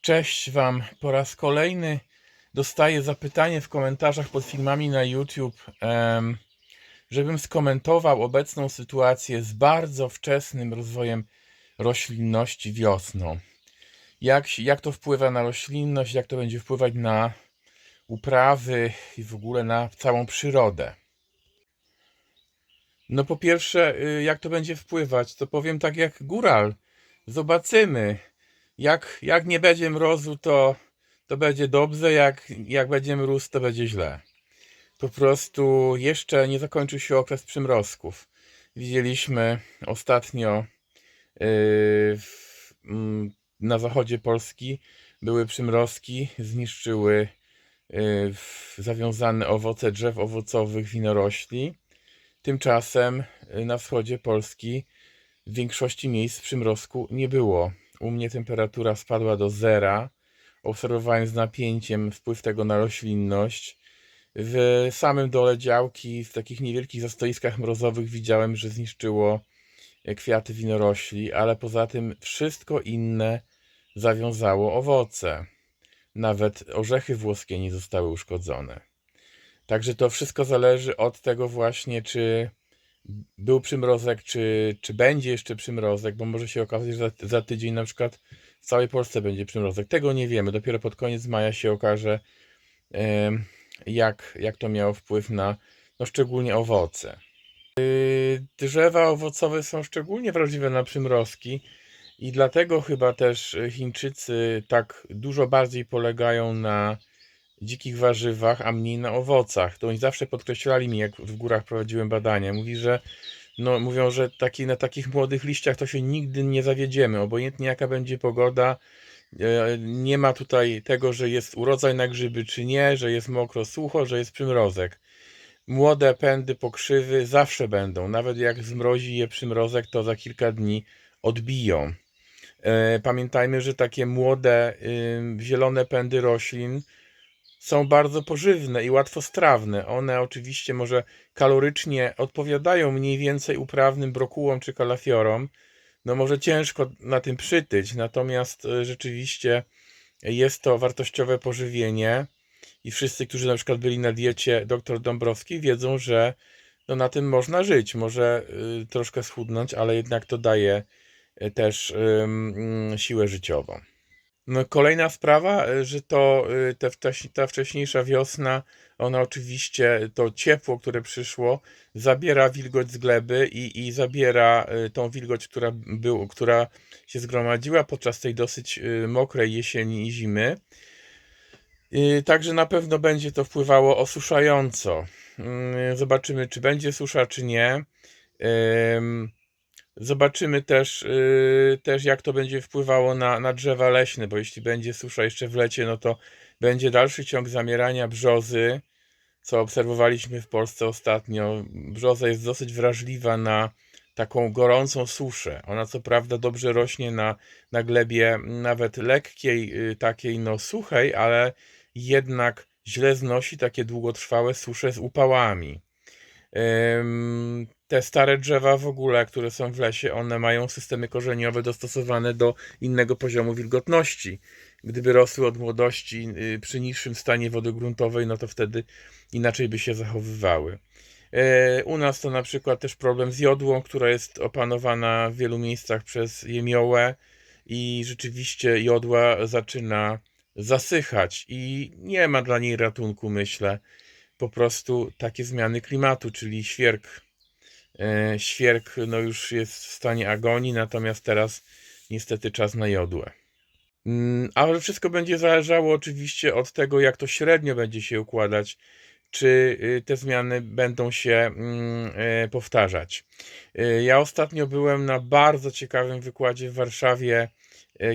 Cześć Wam po raz kolejny. Dostaję zapytanie w komentarzach pod filmami na YouTube, żebym skomentował obecną sytuację z bardzo wczesnym rozwojem roślinności wiosną. Jak, jak to wpływa na roślinność, jak to będzie wpływać na uprawy i w ogóle na całą przyrodę. No po pierwsze, y, jak to będzie wpływać, to powiem tak jak góral. Zobaczymy. Jak, jak nie będzie mrozu, to, to będzie dobrze, jak, jak będzie mróz, to będzie źle. Po prostu jeszcze nie zakończył się okres przymrozków. Widzieliśmy ostatnio yy, mm, na zachodzie Polski były przymrozki, zniszczyły yy, zawiązane owoce drzew owocowych winorośli. Tymczasem yy, na wschodzie Polski w większości miejsc przymrozku nie było. U mnie temperatura spadła do zera. Obserwowałem z napięciem wpływ tego na roślinność. W samym dole działki, w takich niewielkich zastoiskach mrozowych, widziałem, że zniszczyło e, kwiaty winorośli, ale poza tym wszystko inne zawiązało owoce. Nawet orzechy włoskie nie zostały uszkodzone. Także to wszystko zależy od tego właśnie, czy był przymrozek, czy, czy będzie jeszcze przymrozek, bo może się okazać, że za, za tydzień na przykład w całej Polsce będzie przymrozek. Tego nie wiemy. Dopiero pod koniec maja się okaże, jak, jak to miało wpływ na no, szczególnie owoce. Y, Drzewa owocowe są szczególnie wrażliwe na przymrozki i dlatego chyba też Chińczycy tak dużo bardziej polegają na dzikich warzywach, a mniej na owocach. To oni zawsze podkreślali mi, jak w górach prowadziłem badania. Mówi, że no, mówią, że taki, na takich młodych liściach to się nigdy nie zawiedziemy. Obojętnie jaka będzie pogoda, e, nie ma tutaj tego, że jest urodzaj na grzyby czy nie, że jest mokro, sucho, że jest przymrozek. Młode pędy, pokrzywy zawsze będą. Nawet jak zmrozi je przymrozek, to za kilka dni odbiją. E, Pamiętajmy, że takie młode, zielone pędy roślin są bardzo pożywne i łatwostrawne. One oczywiście może kalorycznie odpowiadają mniej więcej uprawnym brokułom czy kalafiorom. No może ciężko na tym przytyć, natomiast e, rzeczywiście jest to wartościowe pożywienie i wszyscy, którzy na przykład byli na diecie dr Dąbrowskiej wiedzą, że no na tym można żyć. Może y, troszkę schudnąć, ale jednak to daje y, też siłę życiową. No, kolejna sprawa, y, że to y, te ta wcześniejsza wiosna, ona oczywiście, to ciepło, które przyszło, zabiera wilgoć z gleby i, i zabiera y, tą wilgoć, która, był, która się zgromadziła podczas tej dosyć mokrej jesieni i zimy. Także na pewno będzie to wpływało osuszająco. Mm, Zobaczymy, czy będzie susza, czy nie. Ym, Zobaczymy też, y, też jak to będzie wpływało na, na drzewa leśne, bo jeśli będzie susza jeszcze w lecie, no to będzie dalszy ciąg zamierania brzozy, co obserwowaliśmy w Polsce ostatnio. Brzoza jest dosyć wrażliwa na taką gorącą suszę. Ona co prawda dobrze rośnie na, na glebie nawet lekkiej, y, takiej no suchej, ale jednak źle znosi takie długotrwałe susze z upałami. Ym, Te stare drzewa w ogóle, które są w lesie, one mają systemy korzeniowe dostosowane do innego poziomu wilgotności. Gdyby rosły od młodości y, przy niższym stanie wody gruntowej, no to wtedy inaczej by się zachowywały. E, U nas to na przykład też problem z jodłą, która jest opanowana w wielu miejscach przez jemiołę i rzeczywiście jodła zaczyna zasychać i nie ma dla niej ratunku, myślę po prostu takie zmiany klimatu, czyli świerk. E, Świerk no już jest w stanie agonii, natomiast teraz niestety czas na jodłę. Mm, Ale wszystko będzie zależało oczywiście od tego, jak to średnio będzie się układać, czy y, te zmiany będą się mm, e, powtarzać. E, Ja ostatnio byłem na bardzo ciekawym wykładzie w Warszawie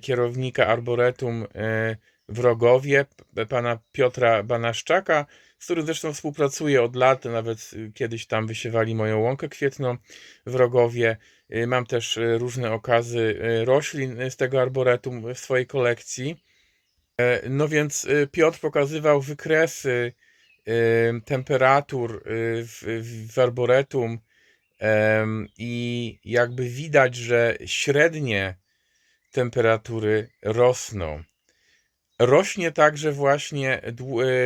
kierownika Arboretum e, w Rogowie, p- pana Piotra Banaszczaka, z którym zresztą współpracuję od lat, nawet y, kiedyś tam wysiewali moją łąkę kwietną w Rogowie. Y, Mam też y, różne okazy roślin z tego arboretum w swojej kolekcji. E, No więc Piotr pokazywał wykresy temperatur w, w arboretum i jakby widać, że średnie temperatury rosną. Rośnie także właśnie e,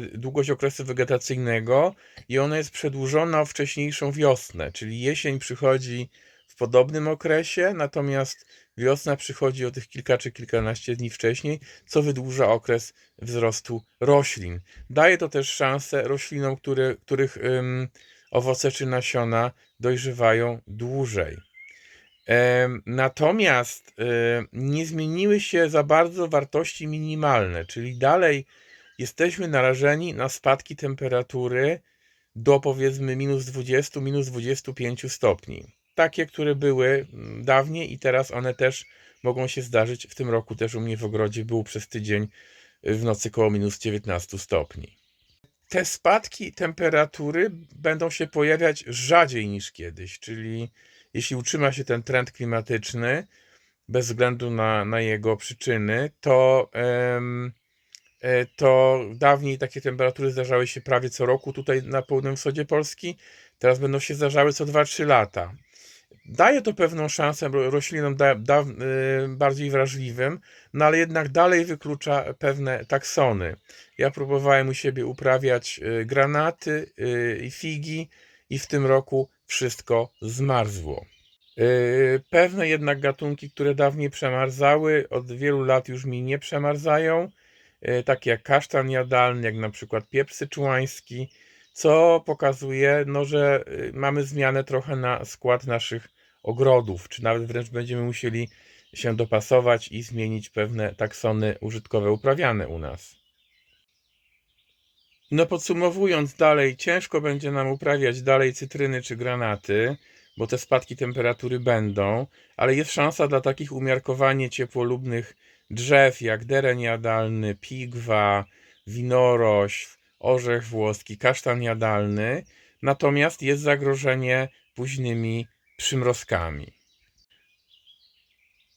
długość okresu wegetacyjnego i ona jest przedłużona o wcześniejszą wiosnę, czyli jesień przychodzi w podobnym okresie, natomiast wiosna przychodzi o tych kilka czy kilkanaście dni wcześniej, co wydłuża okres wzrostu roślin. Daje to też szansę roślinom, które, których ym, owoce czy nasiona dojrzewają dłużej. Natomiast e, nie zmieniły się za bardzo wartości minimalne, czyli dalej jesteśmy narażeni na spadki temperatury do powiedzmy minus 20, minus 25 stopni. Takie, które były mm, dawniej i teraz one też mogą się zdarzyć. W tym roku też u mnie w ogrodzie był przez tydzień y, w nocy koło minus 19 stopni. Te spadki temperatury będą się pojawiać rzadziej niż kiedyś, czyli jeśli utrzyma się ten trend klimatyczny, bez względu na, na jego przyczyny, to, e, to dawniej takie temperatury zdarzały się prawie co roku tutaj na południowym wschodzie Polski, teraz będą się zdarzały co 2-3 lata. Daje to pewną szansę ro- roślinom da, da, y, bardziej wrażliwym, no ale jednak dalej wyklucza pewne taksony. Ja próbowałem u siebie uprawiać y, granaty i figi i w tym roku wszystko zmarzło. Yy, Pewne jednak gatunki, które dawniej przemarzały, od wielu lat już mi nie przemarzają, yy, takie jak kasztan jadalny, jak na przykład pieprz syczuański, co pokazuje, no, że yy, mamy zmianę trochę na skład naszych ogrodów, czy nawet wręcz będziemy musieli się dopasować i zmienić pewne taksony użytkowe uprawiane u nas. No podsumowując dalej, ciężko będzie nam uprawiać dalej cytryny czy granaty, bo te spadki temperatury będą, ale jest szansa dla takich umiarkowanie ciepłolubnych drzew jak dereń jadalny, pigwa, winorośl, orzech włoski, kasztan jadalny, natomiast jest zagrożenie późnymi przymrozkami.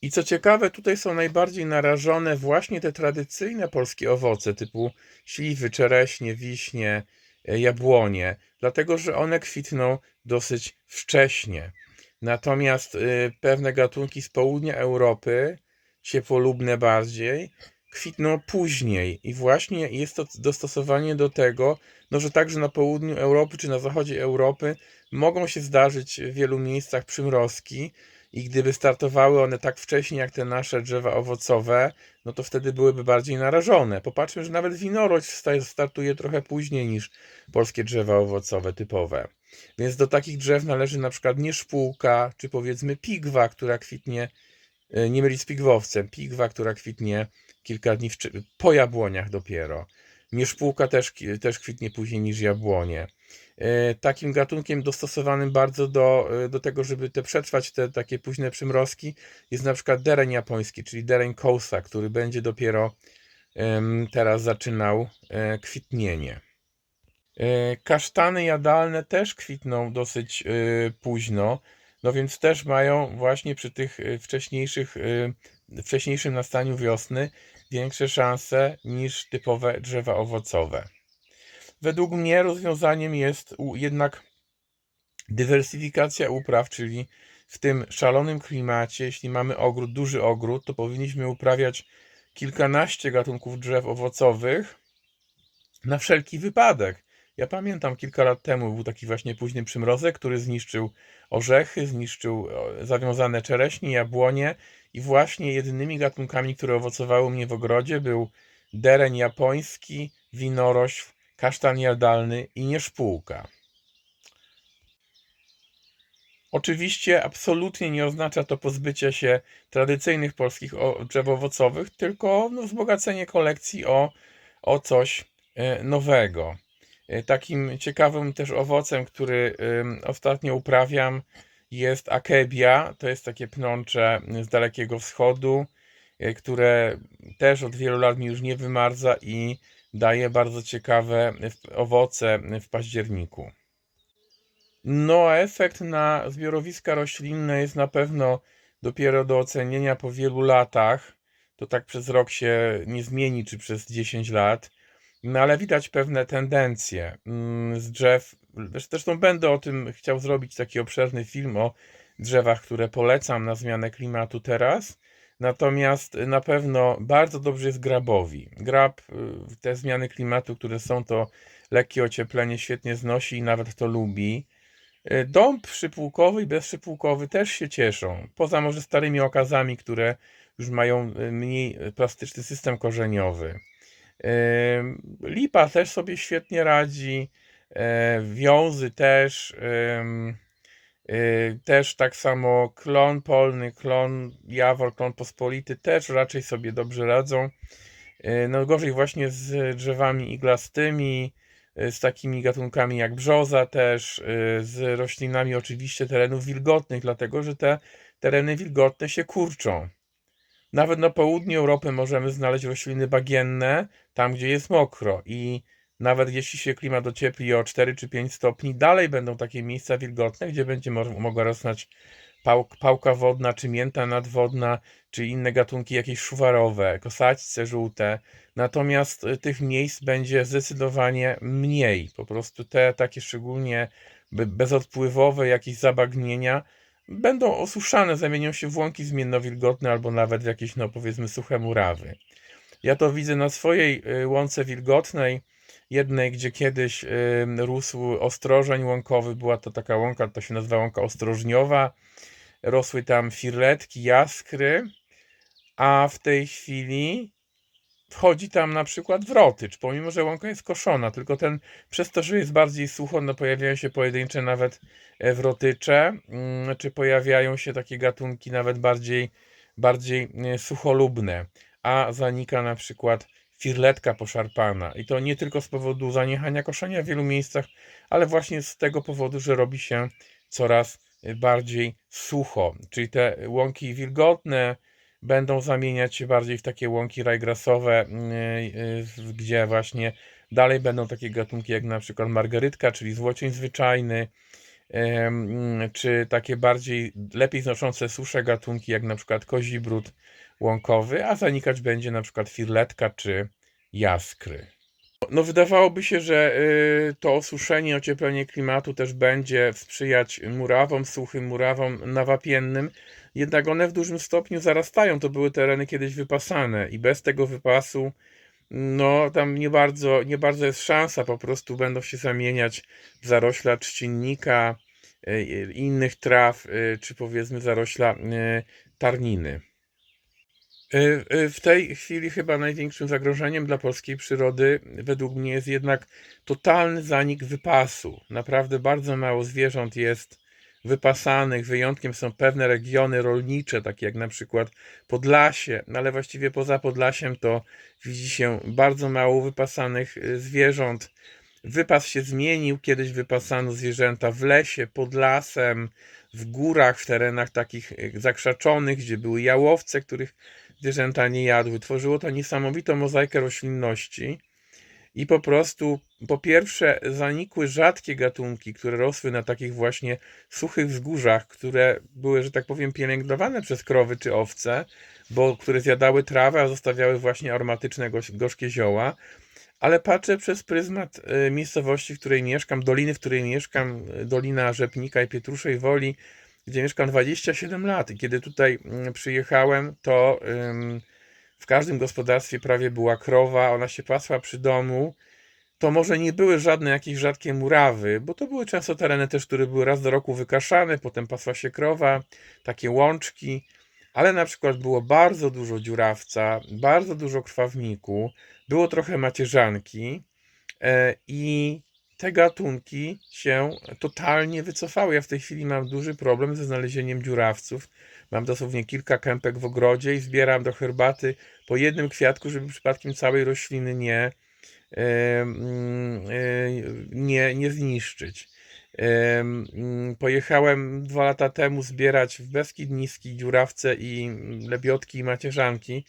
I co ciekawe, tutaj są najbardziej narażone właśnie te tradycyjne polskie owoce typu śliwy, czereśnie, wiśnie, e, jabłonie, dlatego że one kwitną dosyć wcześnie. Natomiast y, pewne gatunki z południa Europy, ciepłolubne bardziej, kwitną później. I właśnie jest to dostosowanie do tego, no, że także na południu Europy czy na zachodzie Europy mogą się zdarzyć w wielu miejscach przymrozki. I gdyby startowały one tak wcześnie jak te nasze drzewa owocowe, no to wtedy byłyby bardziej narażone. Popatrzmy, że nawet winorość sta- startuje trochę później niż polskie drzewa owocowe typowe. Więc do takich drzew należy na przykład nieszpółka, czy powiedzmy pigwa, która kwitnie, e, nie mylić z pigwowcem, pigwa, która kwitnie kilka dni wczy- po jabłoniach dopiero. Nieszpółka też, też kwitnie później niż jabłonie. E, Takim gatunkiem dostosowanym bardzo do, e, do tego, żeby te przetrwać te takie późne przymrozki, jest na przykład dereń japoński, czyli dereń kousa, który będzie dopiero teraz zaczynał e, kwitnienie. Kasztany jadalne też kwitną dosyć późno, no więc też mają właśnie przy tych wcześniejszych, wcześniejszym nastaniu wiosny większe szanse niż typowe drzewa owocowe. Według mnie rozwiązaniem jest jednak dywersyfikacja upraw, czyli w tym szalonym klimacie, jeśli mamy ogród, duży ogród, to powinniśmy uprawiać kilkanaście gatunków drzew owocowych na wszelki wypadek. Ja pamiętam kilka lat temu był taki właśnie późny przymrozek, który zniszczył orzechy, zniszczył zawiązane czereśnie, jabłonie i właśnie jedynymi gatunkami, które owocowały mnie w ogrodzie był dereń japoński, winorośl, kasztan jadalny i nieszpółka. Oczywiście absolutnie nie oznacza to pozbycia się tradycyjnych polskich drzew owocowych, tylko no, wzbogacenie kolekcji o, o coś e, nowego. E, Takim ciekawym też owocem, który ostatnio uprawiam, jest akebia. To jest takie pnącze z Dalekiego Wschodu, e, które też od wielu lat mi już nie wymarza i daje bardzo ciekawe w- owoce w październiku. No, a efekt na zbiorowiska roślinne jest na pewno dopiero do ocenienia po wielu latach. To tak przez rok się nie zmieni, czy przez 10 lat. No, ale widać pewne tendencje mm, z drzew. Zresztą będę o tym chciał zrobić taki obszerny film o drzewach, które polecam na zmianę klimatu teraz. Natomiast na pewno bardzo dobrze jest grabowi. Grab, y, te zmiany klimatu, które są, to lekkie ocieplenie świetnie znosi i nawet to lubi. Y, Dąb przypółkowy i bezprzypółkowy też się cieszą. Poza może starymi okazami, które już mają y, mniej plastyczny system korzeniowy. Lipa też sobie świetnie radzi. e, Wiązy też. Y, Też tak samo klon polny, klon jawor, klon pospolity też raczej sobie dobrze radzą. Y, No gorzej właśnie z drzewami iglastymi, y, z takimi gatunkami jak brzoza też, z roślinami oczywiście terenów wilgotnych, dlatego że te tereny wilgotne się kurczą. Nawet na południu Europy możemy znaleźć rośliny bagienne, tam gdzie jest mokro i nawet jeśli się klimat ociepli o 4 czy 5 stopni, dalej będą takie miejsca wilgotne, gdzie będzie mo- mogła rosnąć pał, pałka wodna, czy mięta nadwodna, czy inne gatunki jakieś szuwarowe, kosaćce żółte. Natomiast y, tych miejsc będzie zdecydowanie mniej. Po prostu te takie szczególnie be- bezodpływowe jakieś zabagnienia będą osuszane, zamienią się w łąki zmiennowilgotne albo nawet w jakieś, no powiedzmy, suche murawy. Ja to widzę na swojej y, łące wilgotnej, jednej, gdzie kiedyś rósł ostrożeń łąkowy, była to taka łąka, to się nazywa łąka ostrożniowa, rosły tam firletki, jaskry, a w tej chwili wchodzi tam na przykład wrotycz, pomimo, że łąka jest koszona, tylko ten, przez to, że jest bardziej sucho, no pojawiają się pojedyncze nawet e, wrotycze, mm, czy pojawiają się takie gatunki nawet bardziej, bardziej e, sucholubne, a zanika na przykład firletka poszarpana. I to nie tylko z powodu zaniechania koszenia w wielu miejscach, ale właśnie z tego powodu, że robi się coraz bardziej sucho, czyli te łąki wilgotne, będą zamieniać się bardziej w takie łąki rajgrasowe, yy, yy, gdzie właśnie dalej będą takie gatunki jak na przykład margerytka, czyli złocień zwyczajny, czy takie bardziej lepiej znoszące susze gatunki jak na przykład kozibród łąkowy, a zanikać będzie na przykład firletka czy jaskry. No wydawałoby się, że y, to osuszenie, ocieplenie klimatu też będzie sprzyjać murawom, suchym murawom nawapiennym, jednak one w dużym stopniu zarastają. To były tereny kiedyś wypasane i bez tego wypasu no tam nie bardzo, nie bardzo jest szansa, po prostu będą się zamieniać zarośla trzcinnika, y, innych traw, y, czy powiedzmy zarośla tarniny. Y, y, W tej chwili chyba największym zagrożeniem dla polskiej przyrody według mnie jest jednak totalny zanik wypasu. Naprawdę bardzo mało zwierząt jest wypasanych. Wyjątkiem są pewne regiony rolnicze, takie jak na przykład Podlasie, no ale właściwie poza Podlasiem to widzi się bardzo mało wypasanych y, zwierząt. Wypas się zmienił, kiedyś wypasano zwierzęta w lesie, pod lasem, w górach, w terenach takich zakrzaczonych, gdzie były jałowce, których zwierzęta nie jadły. Tworzyło to niesamowitą mozaikę roślinności. I po prostu, po pierwsze, zanikły rzadkie gatunki, które rosły na takich właśnie suchych wzgórzach, które były, że tak powiem, pielęgnowane przez krowy czy owce, bo które zjadały trawę, a zostawiały właśnie aromatyczne, gorzkie zioła. Ale patrzę przez pryzmat y, miejscowości, w której mieszkam, doliny, w której mieszkam, y, Dolina Rzepnika i Pietruszej Woli, gdzie mieszkam 27 lat. I kiedy tutaj mm, przyjechałem, to w każdym gospodarstwie prawie była krowa, ona się pasła przy domu. To może nie były żadne jakieś rzadkie murawy, bo to były często tereny też, które były raz do roku wykaszane, potem pasła się krowa, takie łączki, ale na przykład było bardzo dużo dziurawca, bardzo dużo krwawniku, było trochę macierzanki e, i te gatunki się totalnie wycofały. Ja w tej chwili mam duży problem ze znalezieniem dziurawców. Mam dosłownie kilka kępek w ogrodzie i zbieram do herbaty po jednym kwiatku, żeby przypadkiem całej rośliny nie, nie, nie zniszczyć. Pojechałem dwa lata temu zbierać w Beskid Niski dziurawce i lebiotki i macierzanki.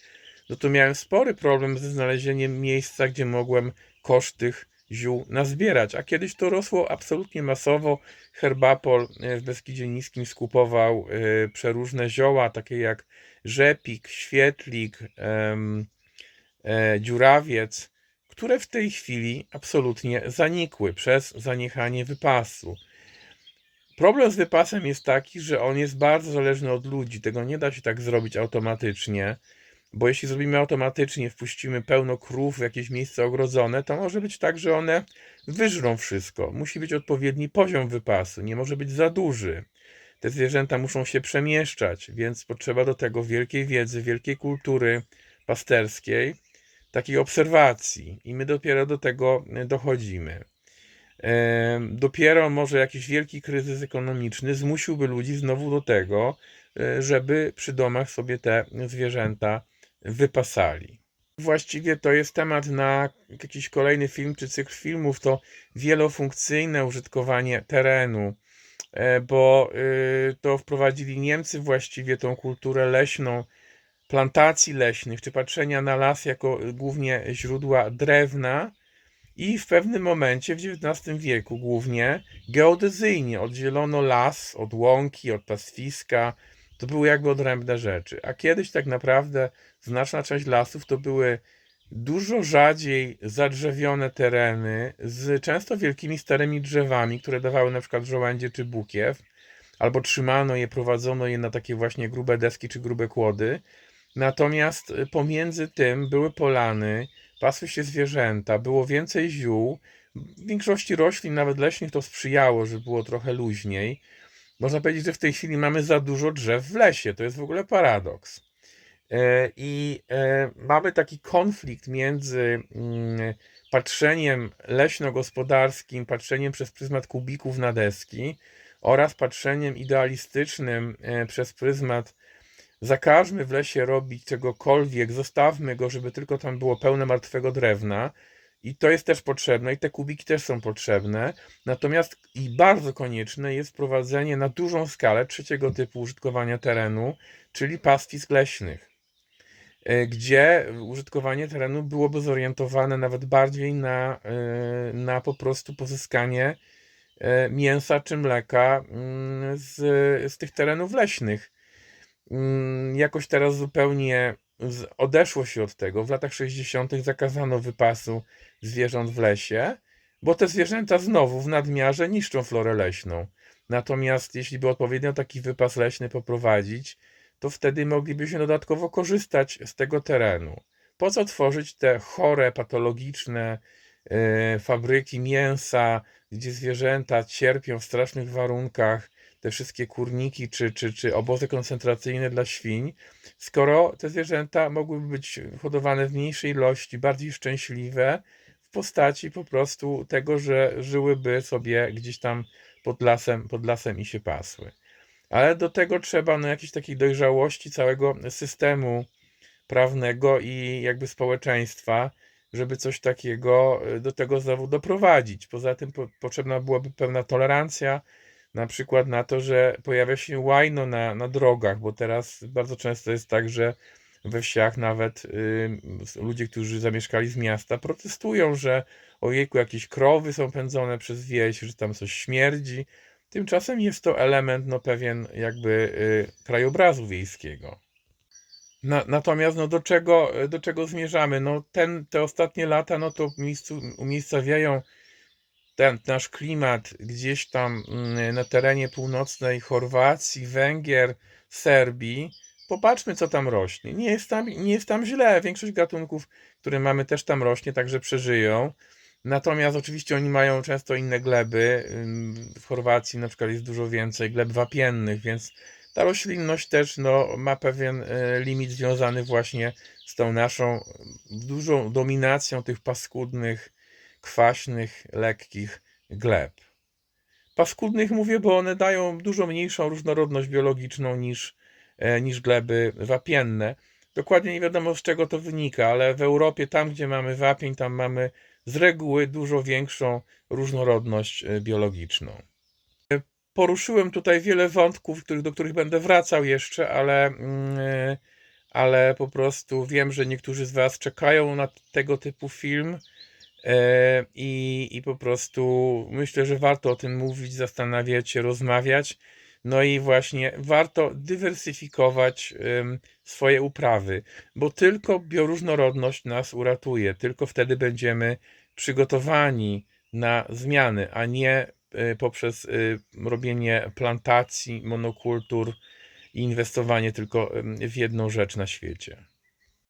No to miałem spory problem ze znalezieniem miejsca, gdzie mogłem koszt tych ziół nazbierać. A kiedyś to rosło absolutnie masowo. Herbapol e, w Beskidzie Niskim skupował e, przeróżne zioła, takie jak rzepik, świetlik, e, dziurawiec, które w tej chwili absolutnie zanikły przez zaniechanie wypasu. Problem z wypasem jest taki, że on jest bardzo zależny od ludzi. Tego nie da się tak zrobić automatycznie, bo jeśli zrobimy automatycznie, wpuścimy pełno krów w jakieś miejsce ogrodzone, to może być tak, że one wyżrą wszystko. Musi być odpowiedni poziom wypasu, nie może być za duży. Te zwierzęta muszą się przemieszczać, więc potrzeba do tego wielkiej wiedzy, wielkiej kultury pasterskiej, takiej obserwacji, i my dopiero do tego dochodzimy. Em, Dopiero może jakiś wielki kryzys ekonomiczny zmusiłby ludzi znowu do tego, e, żeby przy domach sobie te zwierzęta wypasali. Właściwie to jest temat na jakiś kolejny film czy cykl filmów, to wielofunkcyjne użytkowanie terenu, e, bo y, to wprowadzili Niemcy właściwie tą kulturę leśną, plantacji leśnych, czy patrzenia na las jako głównie źródła drewna, i w pewnym momencie w XIX wieku głównie geodezyjnie oddzielono las od łąki, od pastwiska. To były jakby odrębne rzeczy. A kiedyś tak naprawdę znaczna część lasów to były dużo rzadziej zadrzewione tereny z często wielkimi starymi drzewami, które dawały na przykład żołędzie czy bukiew, albo trzymano je, prowadzono je na takie właśnie grube deski czy grube kłody. Natomiast pomiędzy tym były polany, pasły się zwierzęta, było więcej ziół. W większości roślin, nawet leśnych, to sprzyjało, że było trochę luźniej. Można powiedzieć, że w tej chwili mamy za dużo drzew w lesie. To jest w ogóle paradoks. E, I e, mamy taki konflikt między mm, patrzeniem leśno-gospodarskim, patrzeniem przez pryzmat kubików na deski oraz patrzeniem idealistycznym e, przez pryzmat zakażmy w lesie robić czegokolwiek, zostawmy go, żeby tylko tam było pełne martwego drewna. I to jest też potrzebne, i te kubiki też są potrzebne. Natomiast i bardzo konieczne jest wprowadzenie na dużą skalę trzeciego typu użytkowania terenu, czyli pastwisk leśnych, gdzie użytkowanie terenu byłoby zorientowane nawet bardziej na, e, na po prostu pozyskanie e, mięsa czy mleka mm, z, z tych terenów leśnych. Mm, jakoś teraz zupełnie odeszło się od tego. W latach 60. zakazano wypasu zwierząt w lesie, bo te zwierzęta znowu w nadmiarze niszczą florę leśną. Natomiast jeśli by odpowiednio taki wypas leśny poprowadzić, to wtedy moglibyśmy dodatkowo korzystać z tego terenu. Po co tworzyć te chore, patologiczne e, fabryki mięsa, gdzie zwierzęta cierpią w strasznych warunkach, te wszystkie kurniki czy, czy, czy obozy koncentracyjne dla świń, skoro te zwierzęta mogłyby być hodowane w mniejszej ilości, bardziej szczęśliwe, w postaci po prostu tego, że żyłyby sobie gdzieś tam pod lasem, pod lasem i się pasły. Ale do tego trzeba no, jakiejś takiej dojrzałości całego systemu prawnego i jakby społeczeństwa, żeby coś takiego y, do tego znowu doprowadzić. Poza tym po, potrzebna byłaby pewna tolerancja, na przykład na to, że pojawia się łajno na, na drogach, bo teraz bardzo często jest tak, że we wsiach nawet y, ludzie, którzy zamieszkali z miasta, protestują, że ojejku, jakieś krowy są pędzone przez wieś, że tam coś śmierdzi. Tymczasem jest to element, no pewien jakby y, krajobrazu wiejskiego. Na, natomiast no, do, czego, do czego zmierzamy? No, ten, te ostatnie lata no, to miejscu, umiejscawiają ten nasz klimat gdzieś tam mm, na terenie północnej Chorwacji, Węgier, Serbii, popatrzmy, co tam rośnie. Nie jest tam, nie jest tam źle. Większość gatunków, które mamy, też tam rośnie, także przeżyją. Natomiast oczywiście oni mają często inne gleby. W Chorwacji na przykład jest dużo więcej gleb wapiennych, więc ta roślinność też no, ma pewien e, limit związany właśnie z tą naszą dużą dominacją tych paskudnych kwaśnych, lekkich gleb. Paskudnych mówię, bo one dają dużo mniejszą różnorodność biologiczną niż, e, niż gleby wapienne. Dokładnie nie wiadomo z czego to wynika, ale w Europie, tam gdzie mamy wapień, tam mamy z reguły dużo większą różnorodność e, biologiczną. E, poruszyłem tutaj wiele wątków, do których będę wracał jeszcze, ale, mm, ale po prostu wiem, że niektórzy z Was czekają na tego typu film E, I, I po prostu myślę, że warto o tym mówić, zastanawiać się, rozmawiać. No i właśnie warto dywersyfikować swoje uprawy, bo tylko bioróżnorodność nas uratuje. Tylko wtedy będziemy przygotowani na zmiany, a nie y, poprzez y, robienie plantacji, monokultur i inwestowanie tylko w jedną rzecz na świecie.